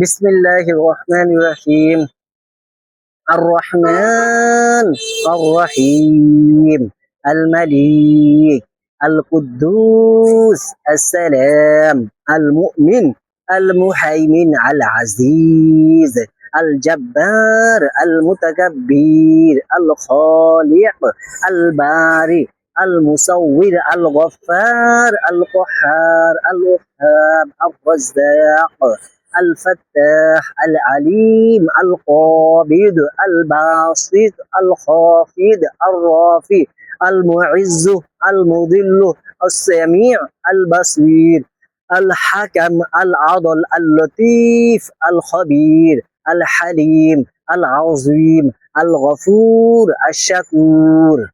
بسم الله الرحمن الرحيم. الرحمن الرحيم. الملك القدوس. السلام. المؤمن. المهيمن. العزيز. الجبار. المتكبر. الخالق. البارئ. المصور. الغفار. القهار الوهاب. الرزاق. الفتاح العليم القابض الباسط الخافض الرافع المعز المضل السميع البصير الحكم العضل اللطيف الخبير الحليم العظيم الغفور الشكور